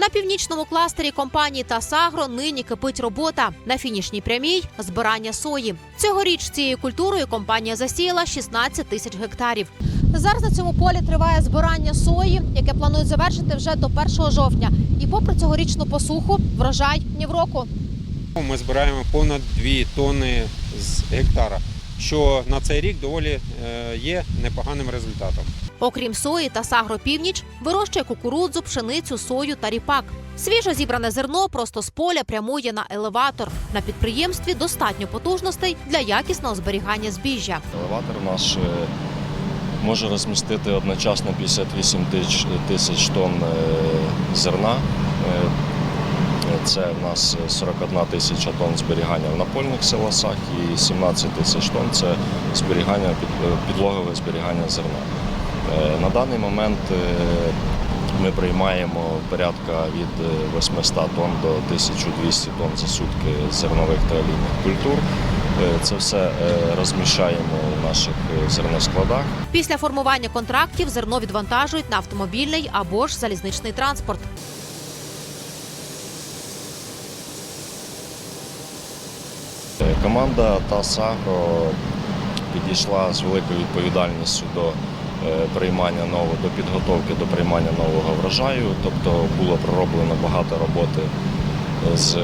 На північному кластері компанії Тасагро нині кипить робота. На фінішній прямій збирання сої. Цьогоріч цією культурою компанія засіяла 16 тисяч гектарів. Зараз на цьому полі триває збирання сої, яке планують завершити вже до 1 жовтня. І попри цьогорічну посуху, врожай ні в року. Ми збираємо понад 2 тонни з гектара, що на цей рік доволі е, є непоганим результатом. Окрім сої та Сагро Північ, вирощує кукурудзу, пшеницю, сою та ріпак. Свіжо зібране зерно просто з поля прямує на елеватор. На підприємстві достатньо потужностей для якісного зберігання збіжжя. Елеватор наш е, може розмістити одночасно 58 тисяч- тисяч тонн е, зерна. Е, Це в нас 41 тисяча тонн зберігання в напольних силосах і 17 тисяч тонн це зберігання е, підлогове зберігання зерна. Е, На даний момент е, ми приймаємо порядка від е, 800 тонн до 1200 тонн за сутки зернових та олійних культур. Е, Це все е, розміщаємо в наших е, зерноскладах. Після формування контрактів зерно відвантажують на автомобільний або ж залізничний транспорт. Команда ТАС Агро підійшла з великою відповідальністю до е, приймання нового, до підготовки до приймання нового врожаю. Тобто було пророблено багато роботи з е,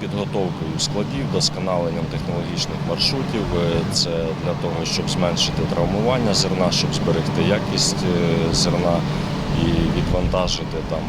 підготовкою складів, досконаленням технологічних маршрутів. Е, Це для того, щоб зменшити травмування зерна, щоб зберегти якість зерна і відвантажити там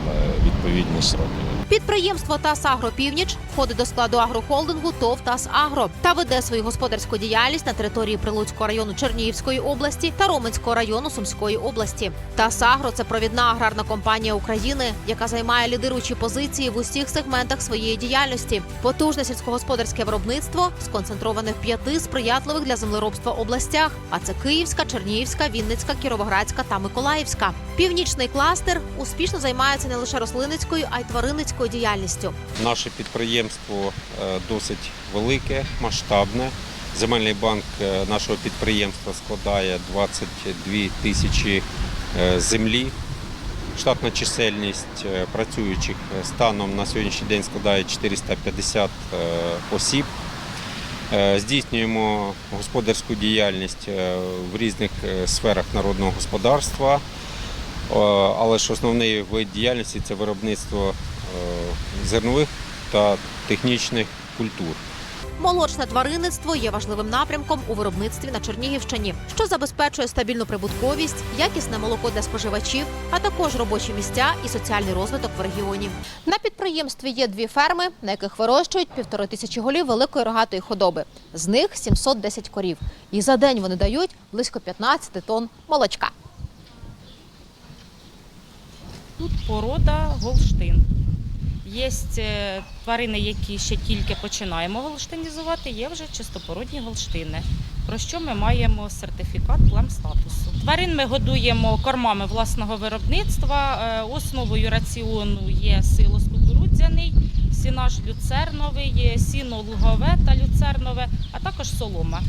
відповідні сроки. Підприємство «Тасагро Північ входить до складу агрохолдингу ТОВ «Тасагро» та веде свою господарську діяльність на території Прилуцького району Чернігівської області та Роменського району Сумської області. «Тасагро» – це провідна аграрна компанія України, яка займає лідируючі позиції в усіх сегментах своєї діяльності. Потужне сільськогосподарське виробництво сконцентроване в п'яти сприятливих для землеробства областях. А це Київська, Чернігівська, Вінницька, Кіровоградська та Миколаївська. Північний кластер успішно займається не лише рослинницькою, а й тваринницькою діяльністю. Наше підприємство е, досить велике, масштабне. Земельний банк е, нашого підприємства складає 22 тисячі е, землі. Штатна чисельність працюючих станом на сьогоднішній день складає 450 е, осіб. Здійснюємо господарську діяльність в різних сферах народного господарства, але ж основний вид діяльності це виробництво зернових та технічних культур. Молочне тваринництво є важливим напрямком у виробництві на Чернігівщині, що забезпечує стабільну прибутковість, якісне молоко для споживачів, а також робочі місця і соціальний розвиток в регіоні. На підприємстві є дві ферми, на яких вирощують півтори тисячі голів великої рогатої худоби. З них 710 корів. І за день вони дають близько 15 тонн молочка. Тут порода Голштин. Є е, тварини, які ще тільки починаємо голштинізувати, є вже чистопородні голштини, про що ми маємо сертифікат плем-статусу. Тварин ми годуємо кормами власного виробництва. Е, Основою раціону є силос кукурудзяний, сінаж люцерновий, сіно лугове та люцернове, а також солома.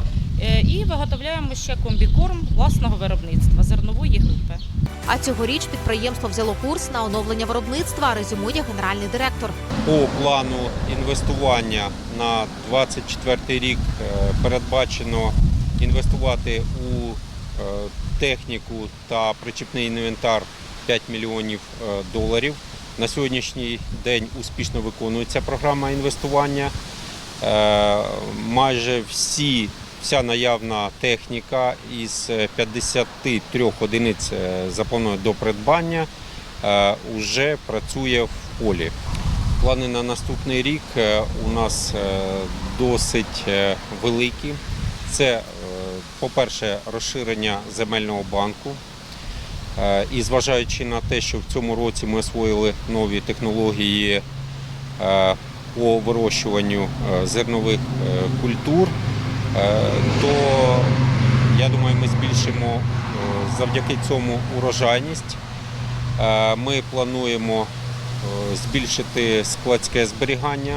Е, І виготовляємо ще комбікорм власного виробництва зернової групи. А цьогоріч підприємство взяло курс на оновлення виробництва, резюмує генеральний директор. По плану інвестування на 2024 рік е, передбачено інвестувати у е, техніку та причіпний інвентар 5 мільйонів доларів. На сьогоднішній день успішно виконується програма інвестування. Майже всі, вся наявна техніка із 53 одиниць е, до придбання вже працює в полі. Плани на наступний рік е, у нас е, досить е, великі. Це, е, по-перше, розширення земельного банку. Е, І зважаючи на те, що в цьому році ми освоїли нові технології е, по вирощуванню е, зернових е, культур, е, то я думаю, ми збільшимо е, завдяки цьому урожайність. Е, Ми плануємо е, збільшити складське зберігання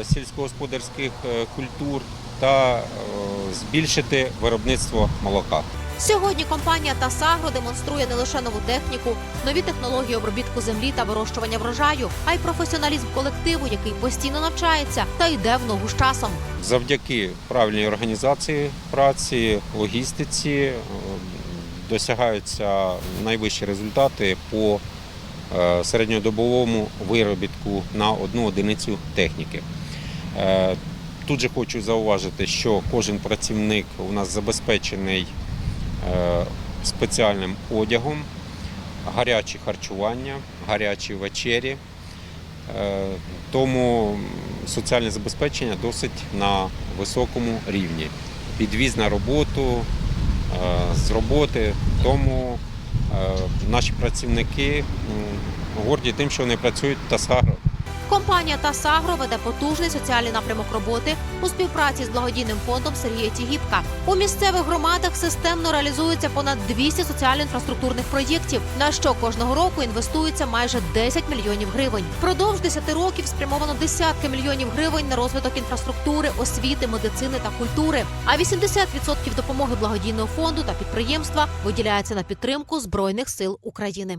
е, сільськогосподарських е, культур та е, збільшити виробництво молока. Сьогодні компанія Тасагро демонструє не лише нову техніку, нові технології обробітку землі та вирощування врожаю, а й професіоналізм колективу, який постійно навчається та йде в ногу з часом. Завдяки правильній організації праці, логістиці е, досягаються найвищі результати по е, середньодобовому виробітку на одну одиницю техніки. Е, Тут же хочу зауважити, що кожен працівник у нас забезпечений спеціальним одягом, гаряче харчування, гарячі вечері. Е, Тому соціальне забезпечення досить на високому рівні. Підвіз на роботу е, з роботи. Тому е, наші працівники горді тим, що вони працюють Тасагро. Компанія Тасагро веде потужний соціальний напрямок роботи у співпраці з благодійним фондом Сергія Тігіпка. У місцевих громадах системно реалізується понад 200 соціально-інфраструктурних проєктів, на що кожного року інвестується майже 10 мільйонів гривень. Впродовж 10 років спрямовано десятки мільйонів гривень на розвиток інфраструктури, освіти, медицини та культури. А 80% допомоги благодійного фонду та підприємства виділяється на підтримку збройних сил України.